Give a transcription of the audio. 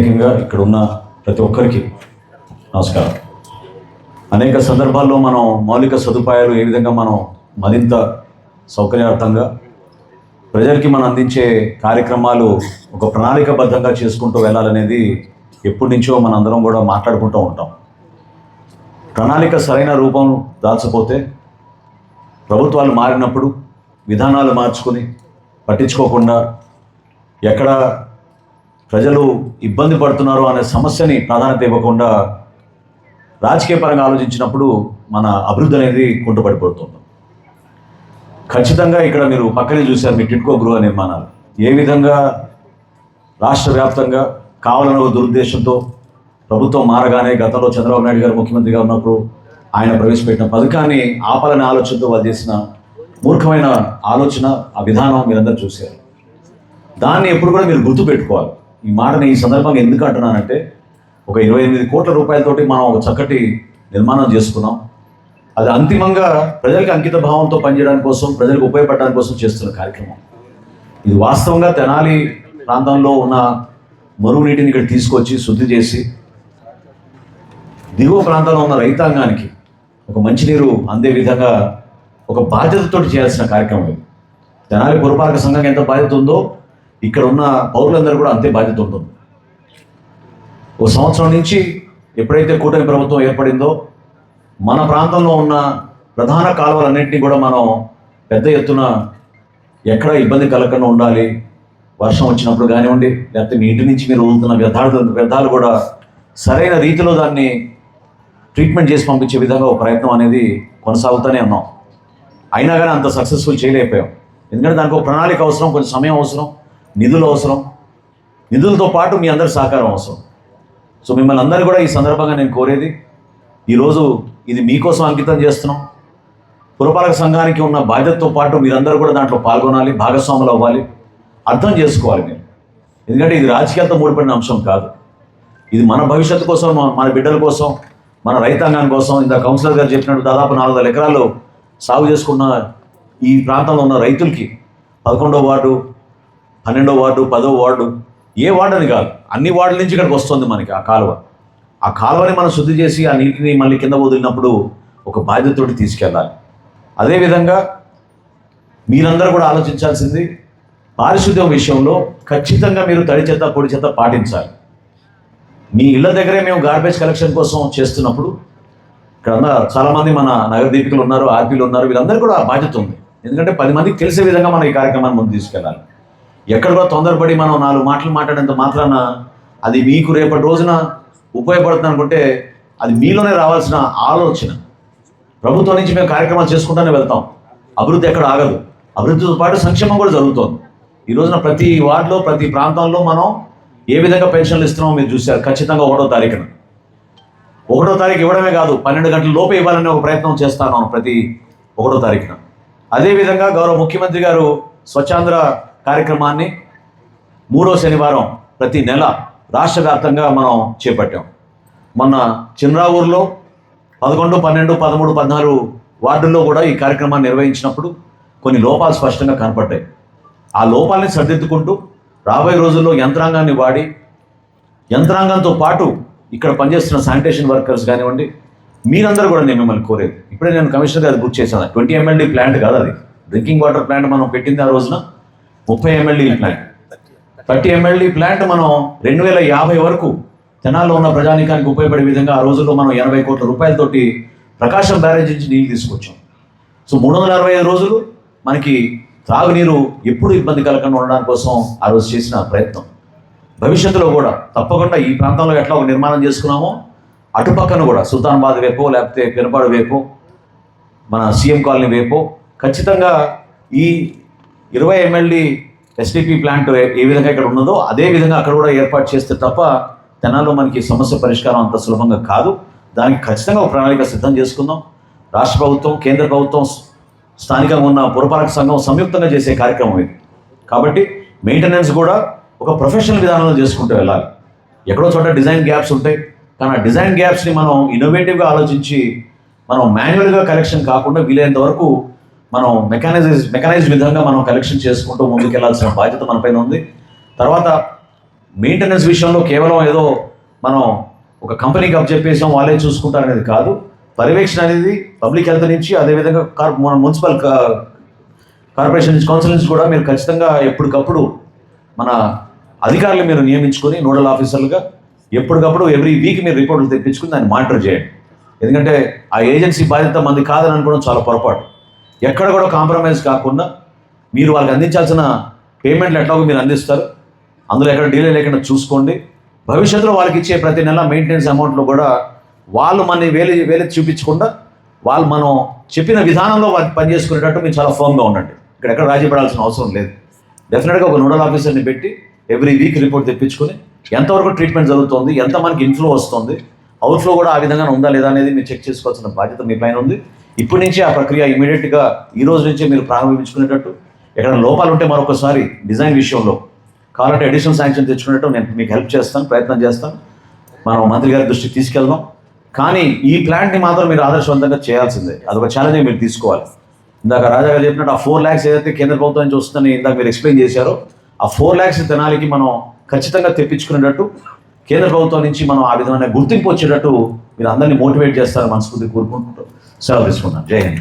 ప్రత్యేకంగా ఇక్కడ ఉన్న ప్రతి ఒక్కరికి నమస్కారం. అనేక సందర్భాల్లో మనం మౌలిక సదుపాయాలు ఏ విధంగా మనం మరింత సౌకర్యార్థంగా ప్రజలకి మనం అందించే కార్యక్రమాలు ఒక ప్రణాళికబద్ధంగా చేసుకుంటూ వెళ్ళాలనేది ఎప్పటి నుంచో మన అందరం కూడా మాట్లాడుకుంటూ ఉంటాం. ప్రణాళిక సరైన రూపం దాల్చపోతే ప్రభుత్వాలు మారినప్పుడు విధానాలు మార్చుకుని పట్టించుకోకుండా ఎక్కడ ప్రజలు ఇబ్బంది పడుతున్నారు అనే సమస్యని ప్రాధాన్యత ఇవ్వకుండా రాజకీయ పరంగా ఆలోచించినప్పుడు మన అభివృద్ధి అనేది కుంటుపడిపోతుంది. ఖచ్చితంగా ఇక్కడ మీరు పక్కనే చూశారు మీ టిట్కో గృహ నిర్మాణాలు. ఏ విధంగా రాష్ట్ర వ్యాప్తంగా కావాలనే దురుద్దేశంతో ప్రభుత్వం మారగానే గతంలో చంద్రబాబు నాయుడు గారు ముఖ్యమంత్రిగా ఉన్నప్పుడు ఆయన ప్రవేశపెట్టిన పథకాన్ని ఆపాలనే ఆలోచనతో వాళ్ళు చేసిన మూర్ఖమైన ఆలోచన ఆ విధానం మీరందరూ చూశారు. దాన్ని ఎప్పుడు కూడా మీరు గుర్తుపెట్టుకోవాలి. ఈ మాటని ఈ సందర్భంగా ఎందుకు అంటున్నానంటే ఒక ఇరవై ఎనిమిది కోట్ల రూపాయలతోటి మనం ఒక చక్కటి నిర్మాణం చేసుకున్నాం. అది అంతిమంగా ప్రజలకు అంకిత భావంతో పనిచేయడానికి కోసం ప్రజలకు ఉపయోగపడడానికి కోసం చేస్తున్న కార్యక్రమం. ఇది వాస్తవంగా తెనాలి ప్రాంతంలో ఉన్న మరుగునీటిని ఇక్కడ తీసుకొచ్చి శుద్ధి చేసి దిగువ ప్రాంతంలో ఉన్న రైతాంగానికి ఒక మంచినీరు అందే విధంగా ఒక బాధ్యతతో చేయాల్సిన కార్యక్రమం ఇది. తెనాలి పురపాలక సంఘం ఎంత బాధ్యత ఉందో ఇక్కడ ఉన్న పౌరులందరూ కూడా అంతే బాధ్యత ఉంటుంది. ఓ సంవత్సరం నుంచి ఎప్పుడైతే కూటమి ప్రభుత్వం ఏర్పడిందో మన ప్రాంతంలో ఉన్న ప్రధాన కాలువలన్నింటినీ కూడా మనం పెద్ద ఎత్తున ఎక్కడ ఇబ్బంది కలగకుండా ఉండాలి. వర్షం వచ్చినప్పుడు కానివ్వండి లేకపోతే మీ ఇంటి నుంచి మీరు వదులుతున్న వ్యర్థాలు వ్యర్థాలు కూడా సరైన రీతిలో దాన్ని ట్రీట్మెంట్ చేసి పంపించే విధంగా ఒక ప్రయత్నం అనేది కొనసాగుతూనే ఉన్నాం. అయినా కానీ అంత సక్సెస్ఫుల్ చేయలేకపోయాం. ఎందుకంటే దానికి ఒక ప్రణాళిక అవసరం కొంచెం సమయం అవసరం. నిధులు అవసరం. నిధులతో పాటు మీ అందరి సహకారం అవసరం. సో మిమ్మల్ని అందరూ కూడా ఈ సందర్భంగా నేను కోరేది ఈరోజు ఇది మీకోసం అంకితం చేస్తున్నాం. పురపాలక సంఘానికి ఉన్న బాధ్యతతో పాటు మీరందరూ కూడా దాంట్లో పాల్గొనాలి భాగస్వాములు అవ్వాలి. అర్థం చేసుకోవాలి మీరు. ఎందుకంటే ఇది రాజకీయాలతో ముడిపడిన అంశం కాదు. ఇది మన భవిష్యత్తు కోసం మన- బిడ్డల కోసం మన రైతాంగం కోసం. ఇంత కౌన్సిలర్ గారు చెప్పినట్టు దాదాపు నాలుగు వందల ఎకరాలు సాగు చేసుకున్న ఈ ప్రాంతంలో ఉన్న రైతులకి పదకొండవ వార్డు పన్నెండో వార్డు పదో వార్డు ఏ వార్డు అని కాదు అన్ని వార్డుల నుంచి ఇక్కడికి వస్తుంది మనకి ఆ కాలువ. ఆ కాలువని మనం శుద్ధి చేసి ఆ నీటిని మళ్ళీ కింద వదిలినప్పుడు ఒక బాధ్యతతోటి తీసుకెళ్ళాలి. అదేవిధంగా మీరందరూ కూడా ఆలోచించాల్సింది పారిశుద్ధ్యం విషయంలో ఖచ్చితంగా మీరు తడి చెత్త పొడి చెత్త పాటించాలి. మీ ఇళ్ళ దగ్గరే మేము గార్బేజ్ కలెక్షన్ కోసం చేస్తున్నప్పుడు ఇక్కడ చాలామంది మన నగర దీపికలు ఉన్నారు ఆర్పీలు ఉన్నారు వీళ్ళందరూ కూడా ఆ బాధ్యత ఉంది. ఎందుకంటే పది మందికి తెలిసే విధంగా మనం ఈ కార్యక్రమాన్ని ముందు తీసుకెళ్ళాలి. ఎక్కడికో తొందరపడి మనం నాలుగు మాటలు మాట్లాడేంత మాత్రాన అది మీకు రేపటి రోజున ఉపయోగపడుతుంది అనుకుంటే అది మీలోనే రావాల్సిన ఆలోచన. ప్రభుత్వం నుంచి మేము కార్యక్రమాలు చేసుకుంటూనే వెళ్తాం. అభివృద్ధి ఎక్కడ ఆగదు. అభివృద్ధితో పాటు సంక్షేమం కూడా జరుగుతోంది. ఈ రోజున ప్రతి వార్డులో ప్రతి ప్రాంతంలో మనం ఏ విధంగా పెన్షన్లు ఇస్తున్నామో మీరు చూశారు. ఖచ్చితంగా ఒకటో తారీఖున. ఒకటో తారీఖు ఇవ్వడమే కాదు పన్నెండు గంటల లోపే ఇవ్వాలనే ఒక ప్రయత్నం చేస్తాను ప్రతి ఒకటో తారీఖున. అదేవిధంగా గౌరవ ముఖ్యమంత్రి గారు స్వచ్ఛాంధ్ర కార్యక్రమాన్ని మూడో శనివారం ప్రతి నెల రాష్ట్ర వ్యాప్తంగా మనం చేపట్టాం. మొన్న చిన్రావూరులో పదకొండు పన్నెండు పదమూడు పద్నాలుగు వార్డుల్లో కూడా ఈ కార్యక్రమాన్ని నిర్వహించినప్పుడు కొన్ని లోపాలు స్పష్టంగా కనపడ్డాయి. ఆ లోపాలని సరిదిద్దుకుంటూ రాబోయే రోజుల్లో యంత్రాంగాన్ని వాడి యంత్రాంగంతో పాటు ఇక్కడ పనిచేస్తున్న శానిటేషన్ వర్కర్స్ కానివ్వండి మీరందరూ కూడా నేను మిమ్మల్ని కోరేది. ఇప్పుడే నేను కమిషనర్ గారు గుర్తు చేశాను. ట్వంటీ ఎంఎల్డీ ప్లాంట్ కాదు అది. డ్రింకింగ్ వాటర్ ప్లాంట్ మనం పెట్టింది ఆ రోజున. ముప్పై MLD plant thirty MLD plant మనం రెండు వేల యాభై వరకు తెనాల్లో ఉన్న ప్రజానీకానికి ఉపయోగపడే విధంగా ఆ రోజుల్లో మనం ఎనభై కోట్ల రూపాయలతోటి ప్రకాశం బ్యారేజ్ నుంచి నీళ్ళు తీసుకొచ్చాం. సో మూడు వందల అరవై ఐదు రోజులు మనకి త్రాగునీరు ఎప్పుడు ఇబ్బంది కలగకుండా ఉండడం కోసం ఆ రోజు చేసిన ప్రయత్నం. భవిష్యత్తులో కూడా తప్పకుండా ఈ ప్రాంతంలో ఎట్లా ఒక నిర్మాణం చేసుకున్నామో అటుపక్కన కూడా సుల్తాన్బాద్ వైపు లేకపోతే పెనపాడు వైపు మన సీఎం కాలనీ వైపు ఖచ్చితంగా ఈ ఇరవై ఎంఎల్డి ఎస్డిపి ప్లాంట్ ఏ- ఏ విధంగా ఇక్కడ ఉన్నదో అదే విధంగా అక్కడ కూడా ఏర్పాటు చేస్తే తప్ప తెనాల్లో మనకి సమస్య పరిష్కారం అంత సులభంగా కాదు. దానికి ఖచ్చితంగా ఒక ప్రణాళిక సిద్ధం చేసుకుందాం. రాష్ట్ర ప్రభుత్వం కేంద్ర ప్రభుత్వం స్థానికంగా ఉన్న పురపాలక సంఘం సంయుక్తంగా చేసే కార్యక్రమం ఇది. కాబట్టి మెయింటెనెన్స్ కూడా ఒక ప్రొఫెషనల్ విధానంలో చేసుకుంటూ వెళ్ళాలి. ఎక్కడో చోట డిజైన్ గ్యాప్స్ ఉంటాయి. కానీ ఆ డిజైన్ గ్యాప్స్ని మనం ఇన్నోవేటివ్గా ఆలోచించి మనం మాన్యువల్గా కలెక్షన్ కాకుండా వీలైనంత వరకు మనం మెకానైజ్ మెకానైజ్ విధంగా మనం కలెక్షన్ చేసుకుంటూ ముందుకెళ్ళాల్సిన బాధ్యత మనపైన ఉంది. తర్వాత మెయింటెనెన్స్ విషయంలో కేవలం ఏదో మనం ఒక కంపెనీకి అప్ చెప్పేసాం వాళ్ళే చూసుకుంటారు అనేది కాదు. పర్యవేక్షణ అనేది పబ్లిక్ హెల్త్ నుంచి అదేవిధంగా కార్ మన మున్సిపల్ కార్పొరేషన్ నుంచి కౌన్సిల్ నుంచి కూడా మీరు ఖచ్చితంగా ఎప్పటికప్పుడు మన అధికారులు మీరు నియమించుకొని నోడల్ ఆఫీసర్లుగా ఎప్పటికప్పుడు ఎవ్రీ వీక్ మీరు రిపోర్ట్లు తెప్పించుకుని దాన్ని మానిటర్ చేయండి. ఎందుకంటే ఆ ఏజెన్సీ బాధ్యత మంది కాదని అనుకోవడం చాలా పొరపాటు. ఎక్కడ కూడా కాంప్రమైజ్ కాకుండా మీరు వాళ్ళకి అందించాల్సిన పేమెంట్లు ఎట్లాగో మీరు అందిస్తారు. అందులో ఎక్కడ డీలే లేకుండా చూసుకోండి. భవిష్యత్తులో వాళ్ళకి ఇచ్చే ప్రతి నెల మెయింటెనెన్స్ అమౌంట్లో కూడా వాళ్ళు మన వేలు వేలు చూపించకుండా వాళ్ళు మనం చెప్పిన విధానంలో వాళ్ళు పనిచేసుకునేటట్టు మీరు చాలా ఫర్మ్గా ఉండండి. ఇక్కడ ఎక్కడ రాజీ పడాల్సిన అవసరం లేదు. డెఫినెట్గా ఒక నోడల్ ఆఫీసర్ని పెట్టి ఎవ్రీ వీక్ రిపోర్ట్ తెప్పించుకొని ఎంతవరకు ట్రీట్మెంట్ జరుగుతుంది ఎంత మనకి ఇన్ఫ్లో వస్తుంది అవుట్ఫ్లో కూడా ఆ విధంగా ఉందా లేదా అనేది మీరు చెక్ చేసుకోవాల్సిన బాధ్యత మీ పైన ఉంది. ఇప్పటి నుంచి ఆ ప్రక్రియ ఇమీడియట్గా ఈ రోజు నుంచే మీరు ప్రారంభించుకునేటట్టు. ఎక్కడ లోపాలు ఉంటే మరొకసారి డిజైన్ విషయంలో కావాలంటే అడిషనల్ శాంక్షన్ తెచ్చుకునేటట్టు నేను మీకు హెల్ప్ చేస్తాను ప్రయత్నం చేస్తాను. మనం మంత్రి గారి దృష్టికి తీసుకెళ్దాం. కానీ ఈ ప్లాంట్ని మాత్రం మీరు ఆదర్శవంతంగా చేయాల్సిందే. అదొక ఛాలెంజ్ మీరు తీసుకోవాలి. ఇందాక రాజా గారు చెప్పినట్టు ఆ ఫోర్ ల్యాక్స్ ఏదైతే కేంద్ర ప్రభుత్వం నుంచి వస్తుందని ఇందాక మీరు ఎక్స్ప్లెయిన్ చేశారో ఆ ఫోర్ ల్యాక్స్ తెనాలికి మనం ఖచ్చితంగా తెప్పించుకునేటట్టు కేంద్ర ప్రభుత్వం నుంచి మనం ఆ విధమైన గుర్తింపు వచ్చేటట్టు మీరు అందరినీ మోటివేట్ చేస్తారు మనస్ఫూర్తి కోరుకుంటుంటారు सर्विस होना जय हिंद